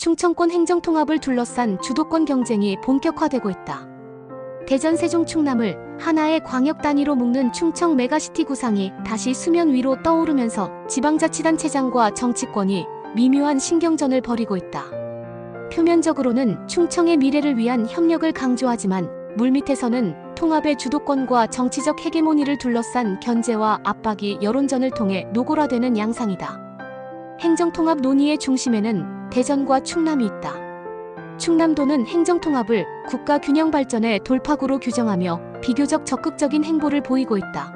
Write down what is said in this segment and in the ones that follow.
충청권 행정통합을 둘러싼 주도권 경쟁이 본격화되고 있다. 대전 세종 충남을 하나의 광역 단위로 묶는 충청 메가시티 구상이 다시 수면 위로 떠오르면서 지방자치단체장과 정치권이 미묘한 신경전을 벌이고 있다. 표면적으로는 충청의 미래를 위한 협력을 강조하지만 물밑에서는 통합의 주도권과 정치적 헤게모니를 둘러싼 견제와 압박이 여론전을 통해 노골화되는 양상이다. 행정통합 논의의 중심에는 대전과 충남이 있다. 충남도는 행정통합을 국가 균형 발전의 돌파구로 규정하며 비교적 적극적인 행보를 보이고 있다.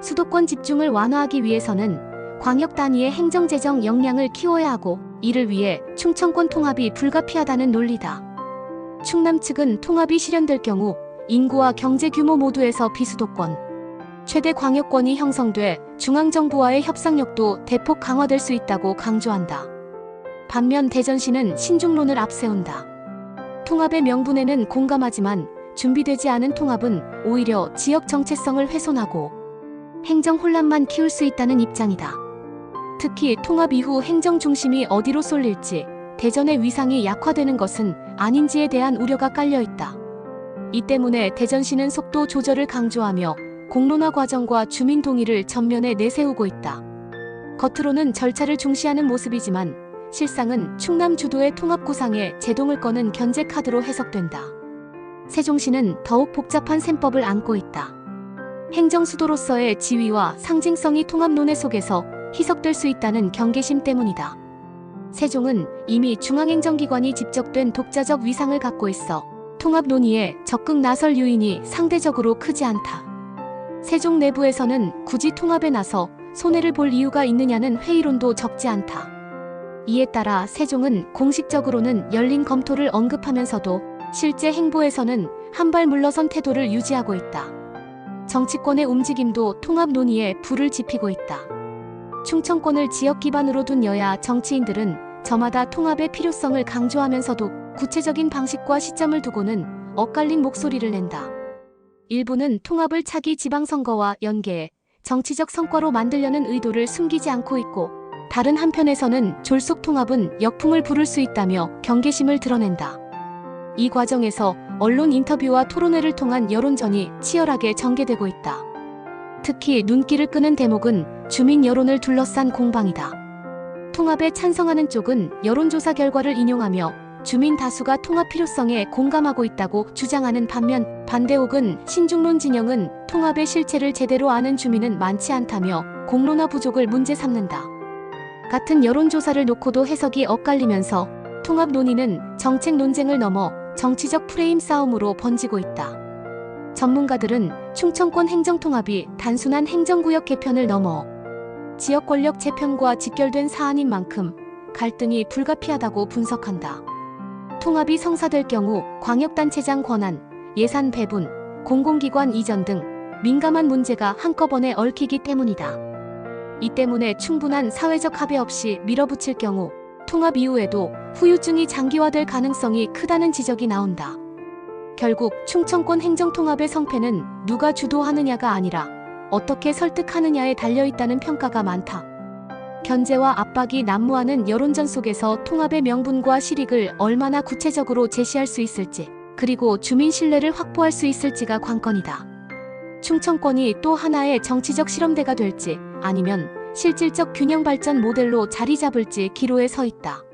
수도권 집중을 완화하기 위해서는 광역 단위의 행정재정 역량을 키워야 하고 이를 위해 충청권 통합이 불가피하다는 논리다. 충남 측은 통합이 실현될 경우 인구와 경제 규모 모두에서 비수도권, 최대 광역권이 형성돼 중앙정부와의 협상력도 대폭 강화될 수 있다고 강조한다. 반면 대전시는 신중론을 앞세운다. 통합의 명분에는 공감하지만 준비되지 않은 통합은 오히려 지역 정체성을 훼손하고 행정 혼란만 키울 수 있다는 입장이다. 특히 통합 이후 행정 중심이 어디로 쏠릴지 대전의 위상이 약화되는 것은 아닌지에 대한 우려가 깔려 있다. 이 때문에 대전시는 속도 조절을 강조하며 공론화 과정과 주민 동의를 전면에 내세우고 있다. 겉으로는 절차를 중시하는 모습이지만 실상은 충남 주도의 통합 구상에 제동을 거는 견제 카드로 해석된다. 세종시는 더욱 복잡한 셈법을 안고 있다. 행정 수도로서의 지위와 상징성이 통합 논의 속에서 희석될 수 있다는 경계심 때문이다. 세종은 이미 중앙행정기관이 집적된 독자적 위상을 갖고 있어 통합 논의에 적극 나설 요인이 상대적으로 크지 않다. 세종 내부에서는 굳이 통합에 나서 손해를 볼 이유가 있느냐는 회의론도 적지 않다. 이에 따라 세종은 공식적으로는 열린 검토를 언급하면서도 실제 행보에서는 한 발 물러선 태도를 유지하고 있다. 정치권의 움직임도 통합 논의에 불을 지피고 있다. 충청권을 지역 기반으로 둔 여야 정치인들은 저마다 통합의 필요성을 강조하면서도 구체적인 방식과 시점을 두고는 엇갈린 목소리를 낸다. 일부는 통합을 차기 지방선거와 연계해 정치적 성과로 만들려는 의도를 숨기지 않고 있고 다른 한편에서는 졸속 통합은 역풍을 부를 수 있다며 경계심을 드러낸다. 이 과정에서 언론 인터뷰와 토론회를 통한 여론전이 치열하게 전개되고 있다. 특히 눈길을 끄는 대목은 주민 여론을 둘러싼 공방이다. 통합에 찬성하는 쪽은 여론조사 결과를 인용하며 주민 다수가 통합 필요성에 공감하고 있다고 주장하는 반면 반대 혹은 신중론 진영은 통합의 실체를 제대로 아는 주민은 많지 않다며 공론화 부족을 문제 삼는다. 같은 여론조사를 놓고도 해석이 엇갈리면서 통합 논의는 정책 논쟁을 넘어 정치적 프레임 싸움으로 번지고 있다. 전문가들은 충청권 행정통합이 단순한 행정구역 개편을 넘어 지역 권력 재편과 직결된 사안인 만큼 갈등이 불가피하다고 분석한다. 통합이 성사될 경우 광역단체장 권한, 예산 배분, 공공기관 이전 등 민감한 문제가 한꺼번에 얽히기 때문이다. 이 때문에 충분한 사회적 합의 없이 밀어붙일 경우 통합 이후에도 후유증이 장기화될 가능성이 크다는 지적이 나온다. 결국 충청권 행정통합의 성패는 누가 주도하느냐가 아니라 어떻게 설득하느냐에 달려있다는 평가가 많다. 견제와 압박이 난무하는 여론전 속에서 통합의 명분과 실익을 얼마나 구체적으로 제시할 수 있을지, 그리고 주민 신뢰를 확보할 수 있을지가 관건이다. 충청권이 또 하나의 정치적 실험대가 될지, 아니면 실질적 균형 발전 모델로 자리 잡을지 기로에 서 있다.